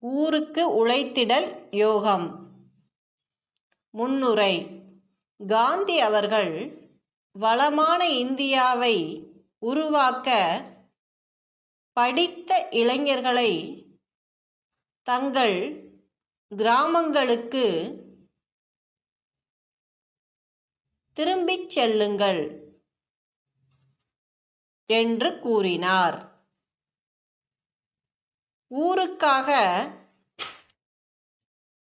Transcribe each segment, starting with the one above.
ஊருக்கு உழைத்திடல் யோகம். முன்னுரை. காந்தி அவர்கள் வளமான இந்தியாவை உருவாக்க படித்த இளைஞர்களை தங்கள் கிராமங்களுக்கு திரும்பிச் செல்லுங்கள் என்று கூறினார். ஊருக்காக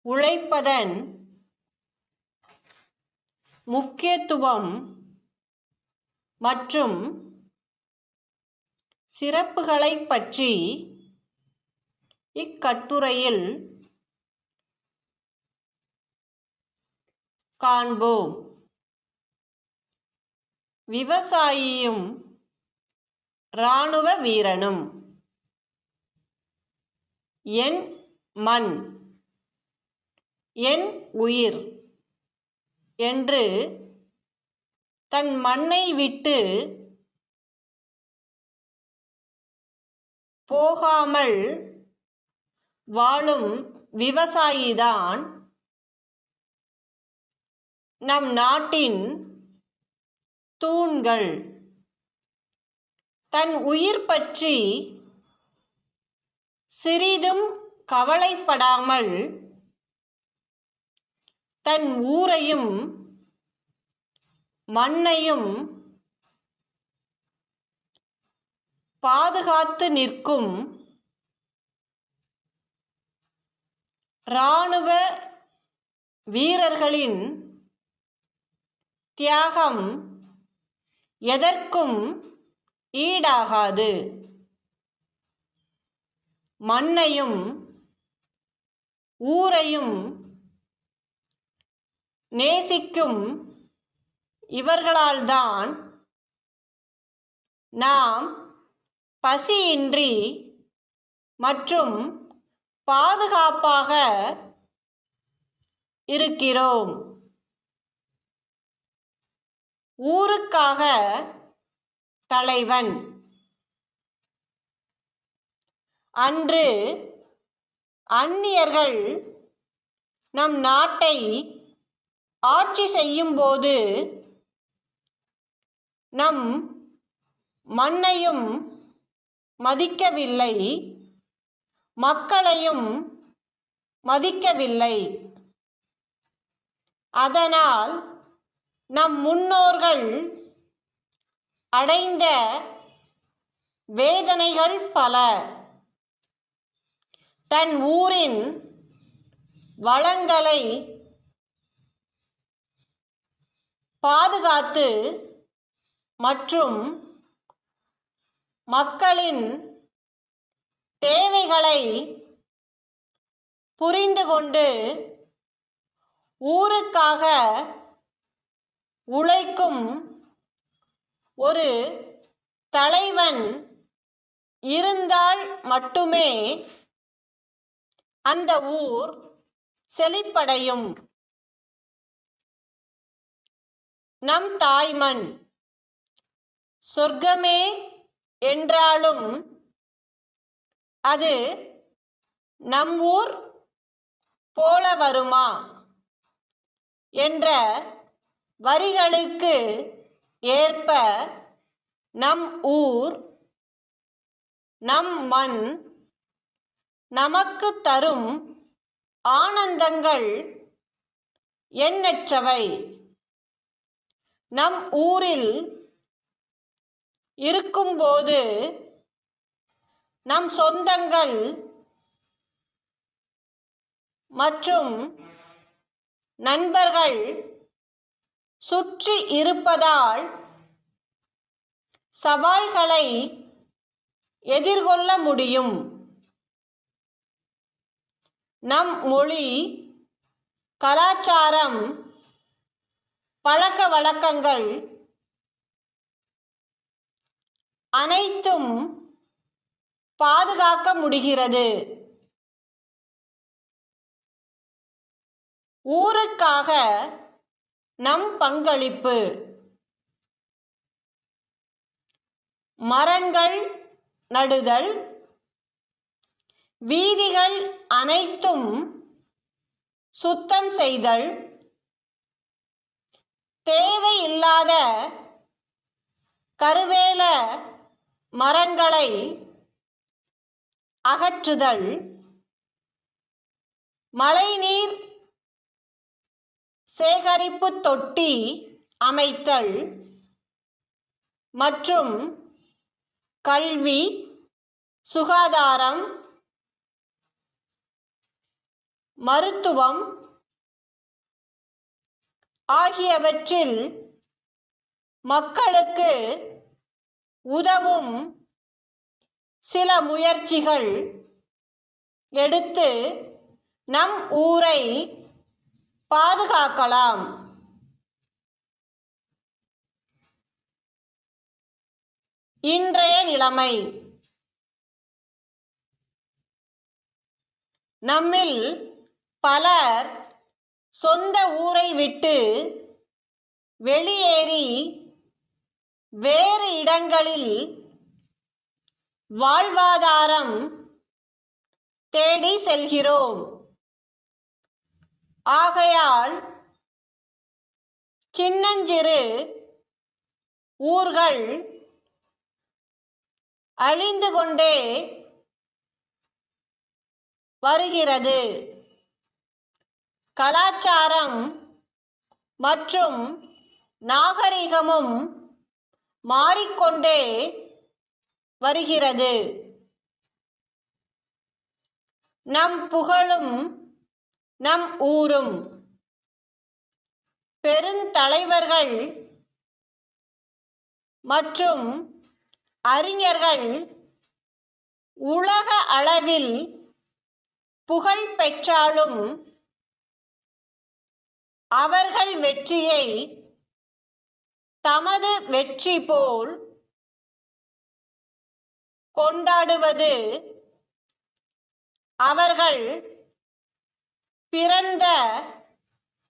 உழைப்பதன் முக்கியத்துவம் மற்றும் சிறப்புகளைப் பற்றி இக்கட்டுரையில் காண்போம். விவசாயியும் இராணுவ வீரனும் என் மண். என் உயிர். என்று தன் மண்ணை விட்டு போகாமல் வாழும் விவசாயிதான் நம் நாட்டின் தூண்கள். தன் உயிர் பற்றி சிறிதும் கவலைப்படாமல் தன் ஊரையும் மண்ணையும் பாதுகாத்து நிற்கும் இராணுவ வீரர்களின் தியாகம் எதற்கும் ஈடாகாது. மண்ணையும் ஊரையும் நேசிக்கும் இவர்களால்தான் நாம் பசியின்றி மற்றும் பாதுகாப்பாக இருக்கிறோம். ஊருக்காக தலைவன். அன்று அந்நியர்கள் நம் நாட்டை ஆட்சி செய்யும்போது நம் மண்ணையும் மதிக்கவில்லை மக்களையும் மதிக்கவில்லை. அதனால் நம் முன்னோர்கள் அடைந்த வேதனைகள் பல. தன் ஊரின் வளங்களை பாதுகாத்து மற்றும் மக்களின் தேவைகளை புரிந்து கொண்டு ஊருக்காக உழைக்கும் ஒரு தலைவன் இருந்தால் மட்டுமே அந்த ஊர் செழிப்படையும். நம் தாய்மண் சொர்க்கமே என்றாலும் அது நம் ஊர் போல வருமா என்ற வரிகளுக்கு ஏற்ப நம் ஊர் நம் மண் நமக்கு தரும் ஆனந்தங்கள் எண்ணற்றவை. நம் ஊரில் இருக்கும்போது நம் சொந்தங்கள் மற்றும் நண்பர்கள் சுற்றி இருப்பதால் சவால்களை எதிர்கொள்ள முடியும். நம் மொழி கலாச்சாரம் பழக்க வழக்கங்கள் அனைத்தும் பாதுகாக்க முடிகிறது. ஊருக்காக நம் பங்களிப்பு. மரங்கள் நடுதல் வீதிகள் அனைத்தும் சுத்தம் செய்தல் தேவையில்லாத கருவேல மரங்களை அகற்றுதல் மழைநீர் சேகரிப்பு தொட்டி அமைத்தல் மற்றும் கல்வி சுகாதாரம் மருத்துவம் ஆகியவற்றில் மக்களுக்கு உதவும் சில முயற்சிகள் எடுத்து நம் ஊரை பாதுகாக்கலாம். இன்றைய நிலைமை. நம்மில் பலர் சொந்த ஊரை விட்டு வெளியேறி வேறு இடங்களில் வாழ்வாதாரம் தேடி செல்கிறோம். ஆகையால் சின்னஞ்சிறு ஊர்கள் அழிந்து கொண்டே வருகிறது. கலாச்சாரம் மற்றும் நாகரிகமும் மாறிக்கொண்டே வருகிறது. நம் புகழும் நம் ஊரும். பெருந்தலைவர்கள் மற்றும் அறிஞர்கள் உலக அளவில் புகழ் பெற்றாலும் அவர்கள் வெற்றியை தமது வெற்றி போல் கொண்டாடுவது அவர்கள் பிறந்த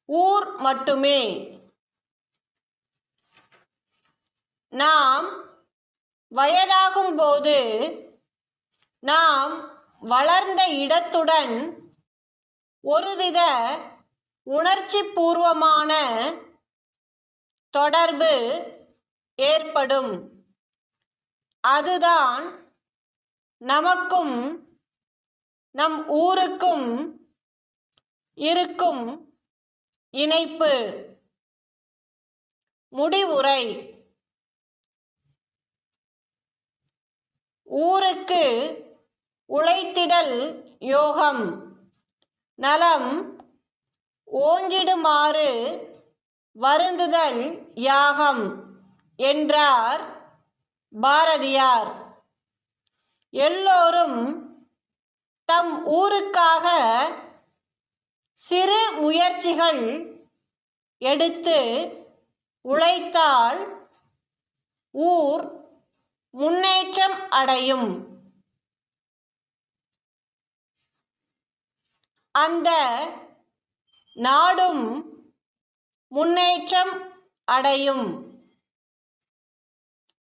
ஊர் மட்டுமே. நாம் வயதாகும்போது நாம் வளர்ந்த இடத்துடன் ஒருவித உணர்ச்சி பூர்வமான தொடர்பு ஏற்படும். அதுதான் நமக்கும் நம் ஊருக்கும் இருக்கும் இணைப்பு முடிவுரை. ஊருக்கு உழைத்திடல் யோகம் நலம் ஓங்கிடுமாறு வருந்துதல் யாகம் என்றார் பாரதியார். எல்லோரும் தம் ஊருக்காக சிறு முயற்சிகள் எடுத்து உழைத்தால் ஊர் முன்னேற்றம் அடையும். அந்த நாடும் முன்னேற்றம் அடையும்.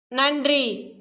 நன்றி.